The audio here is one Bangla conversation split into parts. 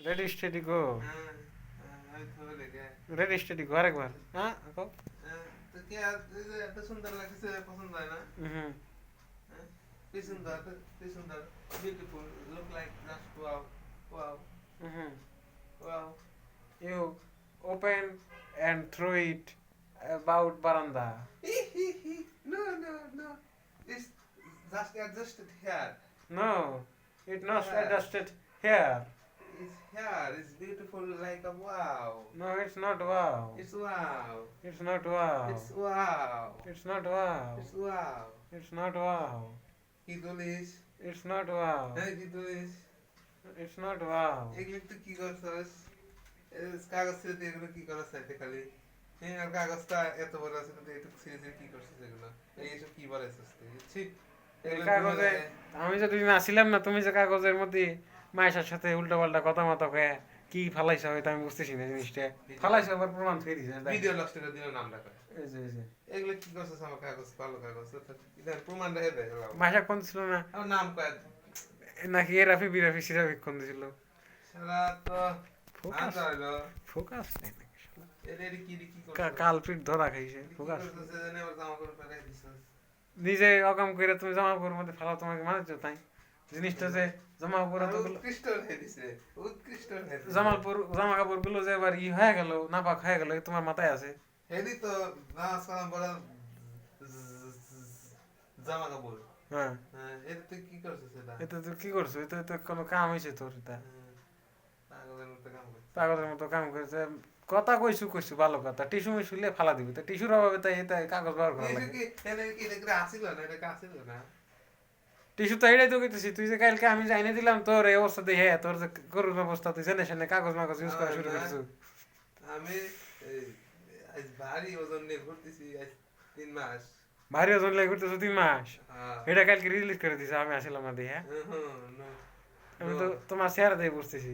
রেডি স্টেডি গো হ্যাঁ, হ্যাঁ, আমি ধরে লেগে রেডি স্টেডি গো আরেকবার হ্যাঁ কও। হ্যাঁ, তো কি আর এই যে এত সুন্দর লাগছে পছন্দ হয় না হুম হ্যাঁ? কি সুন্দর কি সুন্দর beautiful look like just wow wow hmm wow you open and throw it about বারান্দা no no no. It's just adjusted here. No it not Yeah. Adjusted here it's here. It's beautiful like a wow. No it's not wow it's wow. It's not wow it's wow. It's not wow it's wow. It's not wow কি তুলিস ইটস নট ওয়াও হ্যাঁ কি তুলিস ইটস নট ওয়াও এগুলো তুই কি করছস? কাগজ ছেড়ে এগুলো কি করার চাইতে খালি? হ্যাঁ আর কাগজটা এত বড় আছে কিন্তু এটুকু ছিঁড়ে ছিঁড়ে কি করছিস এগুলো? এইসব কি বলেছিস তুই? ছি কাগজে আমি যদি না ছিলাম না তুমি যে কাগজের মধ্যে মায়ের সাথে উল্টো পাল্টা কথা মতো কয়ে কি ফালাইছো হয়তো আমি বুঝতেছি না জিনিসটা। ফালাইছো আবার প্রমাণ থই দিছে। ভিডিও লস্ট করে দিল নাম লেখা এই যে এই যে। এগুলো কি করছিস আমার কাগজ ভালো কাগজ? এটা প্রমাণ রেখে দে। মাসা কোন ছিল না? আমার নাম কয় নাকি এ রাফি বিরাফি সিরাফি কোন দিছিল? সারা তো ফোকাস। ফোকাস নেই নাকি এর এর কি কি করছিস? কালপিট ধরা খাইছে ফোকাস। নিজে অকাম করে তুমি জামা কাপড়ের মধ্যে ফালা তোমাকে মানাচ্ছ তাই। জিনিসটা যে জামা কাপড় উৎকৃষ্ট হয়ে দিছে উৎকৃষ্ট জামালপুর জামা কাপড়গুলো যে এবার ই হয়ে গেল নাপাক হয়ে গেল তোমার মাথায় আছে? হেডি তো নামাজ কালাম পড়া জামা কাপড় হ্যাঁ। এটা তুই কি করছিস এটা তুই কি তো কোনো কাম হয়েছে তোর এটা হ্যাঁ, পাগলের মতো কাম করেছে। কথা কইছু কইছু ভালো কথা। টিস্যু মিশু লিয়ে ফালা দিবি। তো টিস্যুর অভাবে তাই এটা কাগজ ব্যবহার করা এটা লাগে। কি এনে কি এটা আসিল না? এটা আসিল না? টিস্যু তো এটাই তো কইতেছি তুই যে কালকে আমি জানি দিলাম তোর এই অবস্থা দেখে তোর যে করুণ অবস্থা তুই জেনে শুনে কাগজ মাগজ ইউজ করা শুরু করেছু আমি আজ ভারী ওজন নিয়ে ঘুরতেছি আজ তিন মাস। ভারী ওজন লেগে ঘুরতেছো তিন মাস? হ্যাঁ। এটা কালকে রিলিজ করে দিছে আমি আসলাম না হুম, no, আমি তো তোমার চেহারা দিয়ে বুঝতেছি.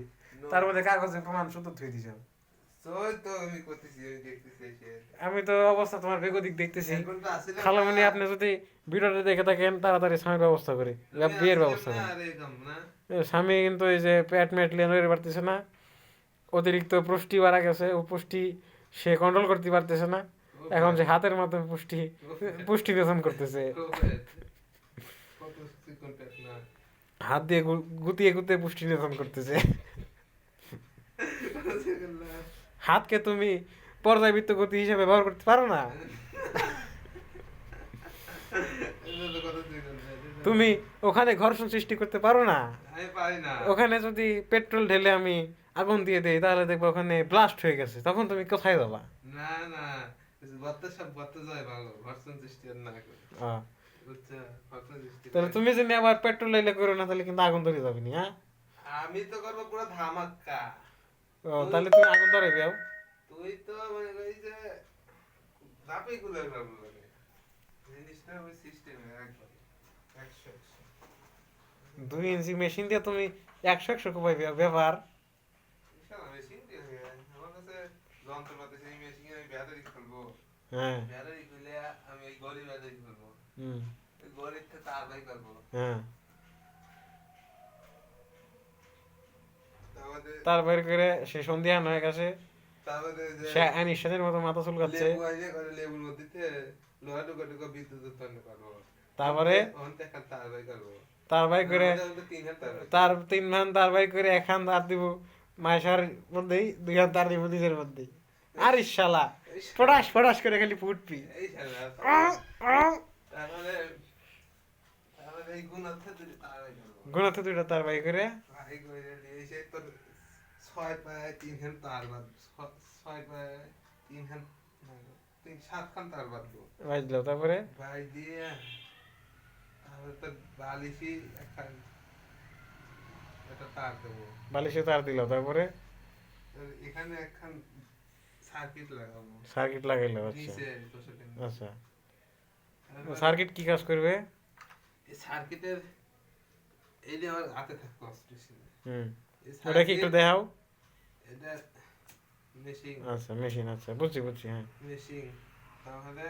তার মধ্যে কাগজের প্রমাণ শুধু থুই দিছ। আমি তো অবস্থা তোমার বেগদিক দেখতেছি। খালামণি আপনি যদি ভিডিওটা দেখে থাকেন তাড়াতাড়ি স্বামীর ব্যবস্থা করে। বিয়ের ব্যবস্থা করে। স্বামী কিন্তু এই যে পেট মেট লিয়ে পারতেছে না। অতিরিক্ত পুষ্টি বাড়া গেছে ও পুষ্টি সে কন্ট্রোল করতে পারতেছে না। এখন যে হাতের মাধ্যমে পুষ্টি পুষ্টি নিয়ন্ত্রণ করতেছে। হাত দিয়ে গুতিয়ে গুতিয়ে পুষ্টি নিয়ন্ত্রণ করতেছে। হাতকে তুমি পর্যায়বৃত্ত গতি হিসেবে ব্যবহার করতে পারো না? তুমি ওখানে ঘর্ষণ সৃষ্টি করতে পারো না? ওখানে যদি পেট্রোল ঢেলে আমি আগুন দিয়ে দেই তাহলে দেখব ওখানে ব্লাস্ট হয়ে গেছে। তখন তুমি কোথায় যাবা? না না। তাহলে তুমি যদি আবার পেট্রোল এলে করো না তাহলে কিন্তু আগুন ধরে যাবে নি হ্যাঁ? আমি তো করব পুরো ধামাক্কা। তাহলে তুমি আগুন ধরে যাও তুই তো মানে ওই যে ধাপেই গুলো ফেলব মানে। জিনিসটা ওই সিস্টেমে একবার একশো দুই ইঞ্চি মেশিন দিয়ে তুমি একশো একশো কোপাই ব্যবহার মেশিন দিয়ে আমার কাছে যন্ত্রপাতি সেই মেশিনে আমি ব্যাটারি খুলবো। হ্যাঁ। ব্যাটারি খুলে আমি গড়ি ব্যাটারি খুলবো। থেকে তার বাই করব। হ্যাঁ। তারপরে করে সে সন্ধ্যা হয়ে গেছে। সে অ্যানিস্টানের মতো মাথা চুলকাচ্ছে। তারপরে? তার বাই করে তার তিন ভান তার বাই করে এক হান তার দিব মায়ের মধ্যেই দুই হাত তার দিব নিজের মধ্যেই। আর ইশালা ফটাস ফটাস করে খালি করব। গুণাতে দুইটা তার বাই করে। ভাই করে এসে তোর ছয় পায়ে তিন হ্যান তার বাদ ছয় পায়ে তিন হ্যান তিন সাত খান তার বাঁধবো বাজলো তারপরে? ভাই দিয়ে তারপরে তোর বালিশি একখান একটা তার দেবো। বালিশে তার দিল তারপরে? তোর এখানে একখান সার্কিট লাগাবো। সার্কিট লাগাইলো আচ্ছা। আচ্ছা। সার্কিট কি কাজ করবে? এই সার্কিটের এই যে আমার হাতে থাকে কষ্ট ছিল হুম ওটা কি একটু দেখাও এটা মেশিন আচ্ছা মেশিন আচ্ছা বুঝছি বুঝছি হ্যাঁ মেশিন তাহলে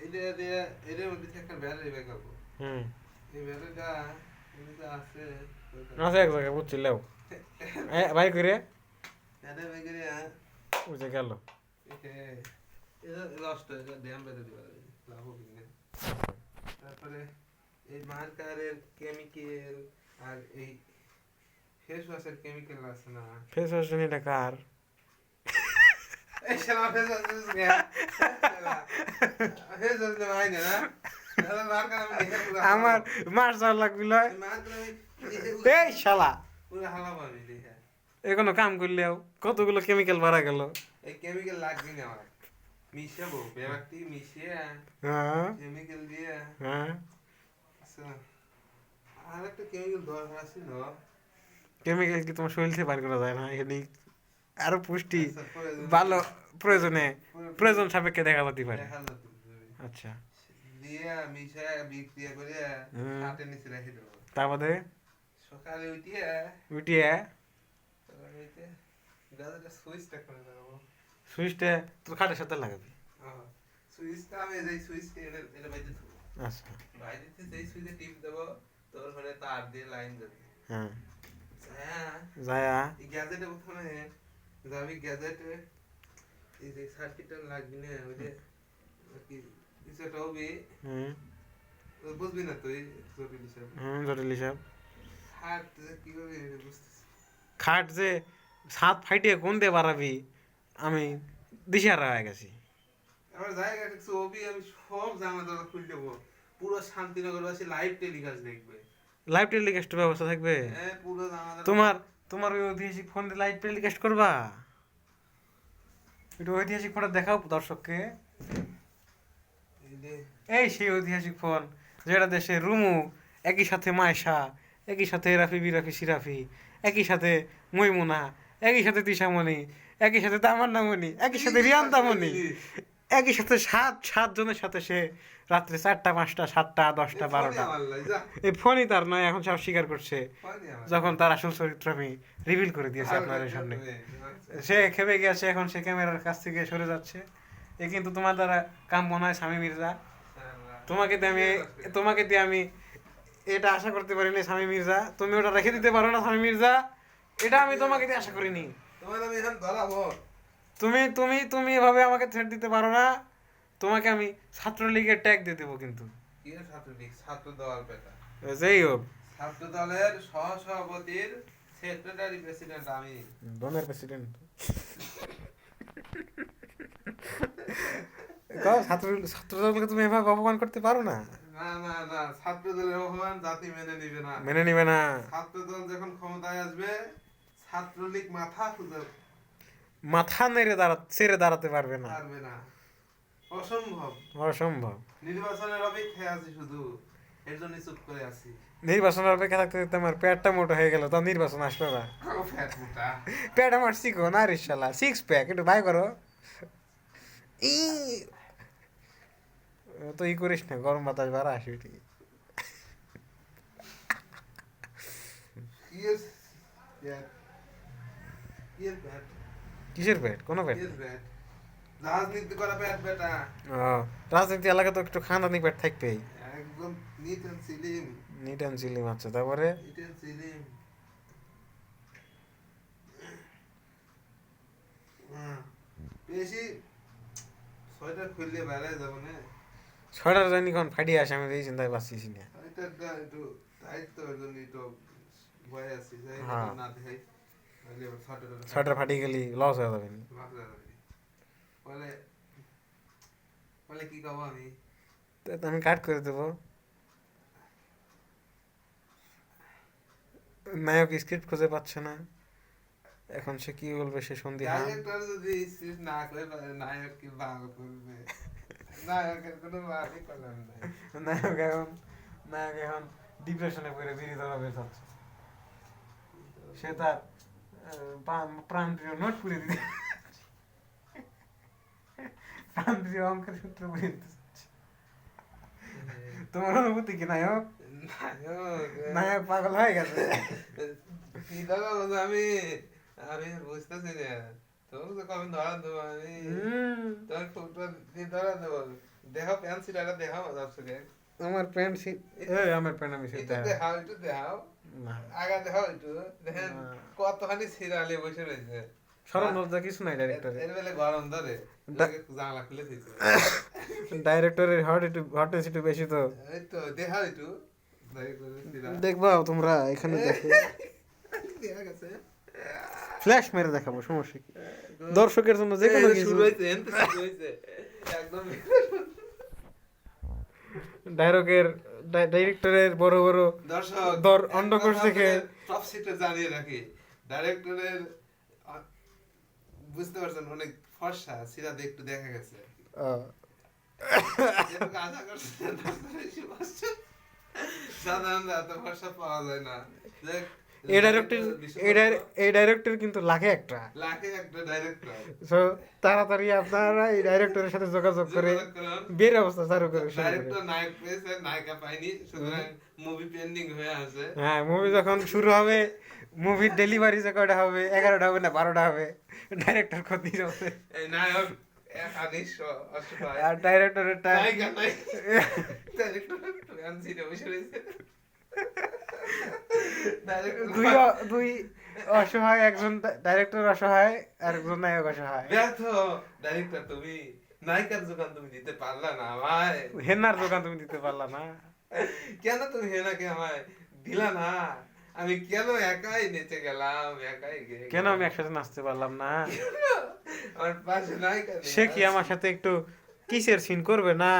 এইটা দিয়ে এটার মধ্যে থেকে একটা ব্যাটারি করব হুম এই ব্যাটারিটা এমনিতে আছে আচ্ছা এক জায়গায় বুঝছি লেও ভাই করে এটা বেগরে বুঝে গেল এটা লস্ট এটা ড্যাম তারপরে এই মার্কারের কেমিক্যাল আর এই ফেস ওয়াশের কেমিক্যাল আছে না? ফেস ওয়াশ এটা কার? এই শালা ফেস ওয়াশ ফেস ওয়াশ না আমার মার লাগবিল এই শালা। এখনও কাম করলেও কতগুলো কেমিক্যাল বাড়া গেল? এই কেমিক্যাল লাগবে না আমার। মিশাবো মিশিয়ে হ্যাঁ। কেমিক্যাল দিয়ে। হ্যাঁ। আর একটা কেমিক্যাল দরকার আছে না? কেমিক্যাল কি তোমার শরীর থেকে বার করা যায় না? এখানে আরও পুষ্টি আচ্ছা, ভালো প্রয়োজনে প্রয়োজন- সাপেক্ষে দেখা যেতে পারে। আচ্ছা। দিয়ে মিশায় বিক্রিয়া করে হাতে নিচে রেখে দেবো। তারপরে? সকালে উঠিয়ে উঠিয়ে? সুইচটা করে সুইচটা তোর খাটের সাথে লাগাবি। সুইচটা আমি এই সুইচটা এটা দেবো। আচ্ছা। সুইচে টিপ দেবো তোর ঘরে তার দিয়ে লাইন দেবে। হ্যাঁ। হ্যাঁ যায়া গ্যাজেটে প্রথমে যাবি গ্যাজেটে এই যে সার্কিটটা লাগবি না ওই যে কি কিছুটা হবে। হুম। বুঝবি না তুই জটিল হিসাব। হুম জটিল হিসাব। হাট কি করবি এটা খাট যে ছাদ ফাইটিয়ে কোন দিয়ে বাড়াবি আমি দিশারা হয়ে গেছি। আমার জায়গা কিছু হবি আমি সব জামা দাদা খুলে দেবো। পুরো শান্তিনগরবাসী লাইভ টেলিকাস্ট দেখবে। লাইভ টেলিকাস্টের ব্যবস্থা থাকবে? পুরো তোমার তোমার ওই ঐতিহাসিক ফোন লাইভ টেলিকাস্ট করবা? একটু ঐতিহাসিক ফোনটা দেখাও দর্শককে। এই সেই ঐতিহাসিক ফোন যেটা দেশে রুমু একই সাথে মায়শা একই সাথে রাফি বিরাফি সিরাফি একই সাথে মৈমুনা একই সাথে তিশামণি একই সাথে তামান্নামণি একই সাথে রিয়ান্তামণি একই সাথে সাত সাত জনের সাথে সে রাত্রে চারটা পাঁচটা সাতটা দশটা বারোটা। এই ফোনই তার নয় এখন সব স্বীকার করছে। যখন তার আসল চরিত্র আমি রিভিল করে দিয়েছি আপনাদের সামনে। সে খেপে গেছে এখন সে ক্যামেরার কাছ থেকে সরে যাচ্ছে। এ কিন্তু তোমার দ্বারা কাম মনে হয় স্বামী মির্জা। তোমাকে দিয়ে আমি তোমাকে দিয়ে আমি এটা আশা করতে পারিনি স্বামী মির্জা। তুমি ওটা রেখে দিতে পারো না স্বামী মির্জা। এটা আমি তোমাকে দিয়ে আশা করিনি। তুমি তুমি তুমি এভাবে আমাকে ছেড়ে দিতে পারো না। তোমাকে আমি ছাত্রলীগের ট্যাগ দিয়ে দেবো কিন্তু। ছাত্রলীগ? ছাত্র দল বেটা। যেই হোক। ছাত্র দলের সহসভাপতির সেক্রেটারি প্রেসিডেন্ট আমি। ডনের প্রেসিডেন্ট ছাত্র ছাত্র তুমি এভাবে অপমান করতে পারো না? না না না ছাত্র অপমান জাতি মেনে নিবে না। মেনে নিবে না। ছাত্র যখন ক্ষমতায় আসবে ছাত্রলীগ মাথা খুঁজে মাথা নেড়ে দাঁড়া ছেড়ে দাঁড়াতে পারবে না। পারবে না। অসম্ভব। অসম্ভব। নির্বাচনের অপেক্ষায় আছি শুধু এর জন্য চুপ করে আছি। নির্বাচনের অপেক্ষা থাকতে থাকতে আমার পেটটা মোটা হয়ে গেল তো নির্বাচন আসবে না। পেট আমার শিখো না রে শালা সিক্স প্যাক একটু ভাই করো। ই তো ই করিস না গরম বাতাস বাড়া আসবে ঠিক কিসের পেট কোনো ফ্যাট রাজনীতি করা ফ্যাট বেটা। রাজনীতি এলাকা তো একটু খানদানি পেট থাকবেই। একদম neat and slim neat and chilli মাছ তারপরে? নিট অ্যান্ড সিলিম বেশি সোয়েটার খুললে বেড়ায় যাব না। ছয়টার জানি কোন ফাটিয়ে আসে আমি এই চিন্তায় বাঁচিয়েছি না সোয়েটারটা একটু তো জন্য একটু ভয় আছি যাই হ্যাঁ। না দেখে নাহলে আবার সোয়েটারটা ছয়টা ফাটিয়ে গেলি লস হয়ে যাবে। নি। বলে বলে কি কব আমি? তো আমি কাট করে দেবো। নায়ক স্ক্রিপ্ট খুঁজে পাচ্ছে না। এখন সে কি বলবে সে সন্ধি ডাইরেক্টর যদি স্ক্রিপ্ট না করে নায়ক কি বাংলা করবে? নায়কের কোনো বাকি করলাম না নায়ক এখন নায়ক এখন ডিপ্রেশনে পড়ে বিড়ি ধরা বের হচ্ছে। সে তার প্রাণ- প্রাণপ্রিয় নোট করে দিতে প্রাণপ্রিয় অঙ্কের সূত্র চাচ্ছে। তোমার অনুভূতি কি নায়ক নায়ক পাগল হয়ে গেছে কি বলছো আমি আমি বুঝতেছি না তোমাকে তো কবে ধরা দেবো আমি তোমার ফটো দিয়ে ধরা দেবো দেখাও প্যান্ট সিলাটা দেখাও দর্শকে আমার প্যান্ট সিট এই আমার প্যান্ট আমি সেটা দেখাও একটু দেখাও আগা দেখো একটু দেখেন কতখানি সিরিয়ালে বসে রয়েছে লজ্জা কিছু নাই ডাইরেক্টরে এর বেলে গরম ধরে জানলা খুলে ডাইরেক্টরের হট একটু হটনেস একটু বেশি তো। এই তো দেখা একটু। দেখবা তোমরা এখানে দেখো। দেখা গেছে। ফ্ল্যাশ মেরে দেখাবো সমস্যা কি? দর্শকের জন্য যে কোনো কিছু। শুরু হয়েছে একদম। ডাইরেক্টরের ডাইরেক্টরের বড় বড় দর্শক দর অন্ডকোষ থেকে টপ সিটে জানিয়ে রাখি। ডাইরেক্টরের বুঝতে পারছেন অনেক ফর্সা সিরা একটু দেখা গেছে। আশা করছেন। সাধারণত এত ফর্সা পাওয়া যায় না। দেখ, এই ডাইরেক্টর এই ডাইরেক্টর কিন্তু একটা। লাখে একটা ডাইরেক্টর সো তাড়াতাড়ি আপনারা এই ডাইরেক্টরের সাথে যোগাযোগ করে বের অবস্থা চালু করে ডাইরেক্টর নায়ক পেয়েছে নায়িকা পাইনি সুতরাং মুভি পেন্ডিং হয়ে আছে। হ্যাঁ মুভি যখন শুরু হবে মুভির ডেলিভারি যে কয়টা হবে এগারোটা হবে না বারোটা হবে ডাইরেক্টর ক্ষতি হবে? নায়ক আর ডাইরেক্টরের ডাইরেক্টর দুই দুই অসহায় একজন ডাইরেক্টর অসহায় আর একজন নায়ক অসহায়। ব্যর্থ ডাইরেক্টর তুমি নায়িকার যোগান তুমি দিতে পারলা না আমায়। হেনার দোকান তুমি দিতে পারলা না। কেন তুমি হেনাকে আমায় দিলা না? আমি কেন একাই নেচে গেলাম একাই কেন আমি একসাথে নাচতে পারলাম না? আমার পাশে নায়িকা সে কি আমার সাথে একটু কিসের সিন করবে না?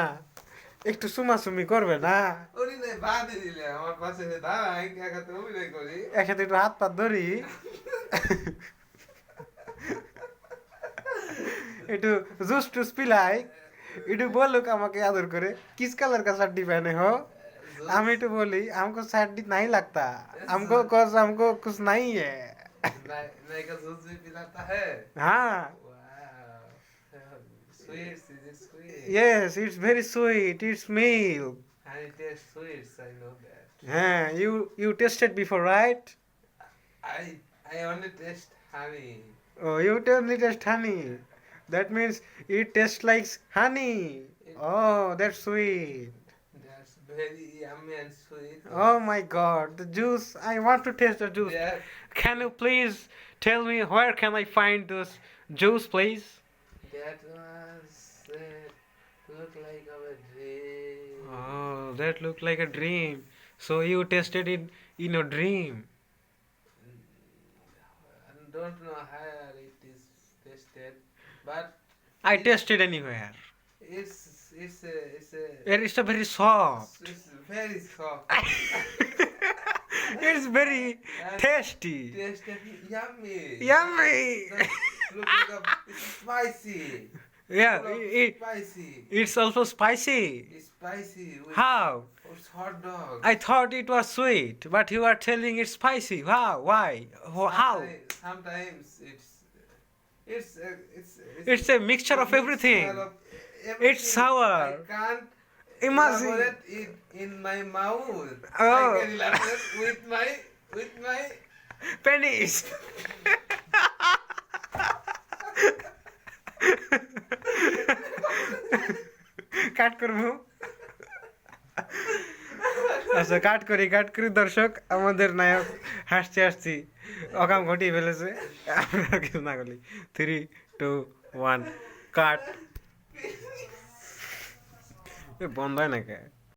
একটু সুমাসুমি করবে না ওরি নাই বাদে দিলে আমার পাশে এসে দাঁড়া আমি একাতে অভিনয় করি একসাথে একটু হাত পাত ধরি একটু জুস টুস পিলাই একটু বলুক আমাকে আদর করে किस कलर का साड़ी पहने हो हम একটু বলি हमको साड़ी नहीं लगता हमको कुछ हमको कुछ नहीं है नाय- नायिका जूस भी पिलाता है हाँ sweet? Yes, it's very sweet. It's milk. And it tastes sweet. I know that. Yeah, you you tasted before, right? I I only taste honey. Oh, you only taste honey. That means it tastes like honey. It, oh, that's sweet. That's very yummy and sweet. Oh my god, the juice. I want to taste the juice. Yeah. Can you please tell me where can I find this juice, please? That was uh, look like our dream Oh, that looked like a dream. So you tasted it in your dream. I don't know how it is tasted but I tasted anywhere. it's it's a it's a It is a very soft. it's very soft it's very tasty. tasted yummy Yummy. Look like a it's spicy Yeah, it, spicy it's also spicy. it's spicy How? Oh, it's hot dog I thought it was sweet, but you are telling it's spicy. How? Why? Wh- How? Sometimes- sometimes it's uh, it's uh, a, it's It's a mixture of everything. of everything. It's sour. I can't Imagine. elaborate it in my mouth. Oh. I can elaborate with my with my Pennies. কাট করব। আচ্ছা কাট করি কাট করি। দর্শক, আমাদের নায়ক হাসছি হাসছি। অকাম ঘটিয়ে ফেলেছে। আমরা কিছু না করি থ্রি টু ওয়ান কাট বন্ধ হয় না কে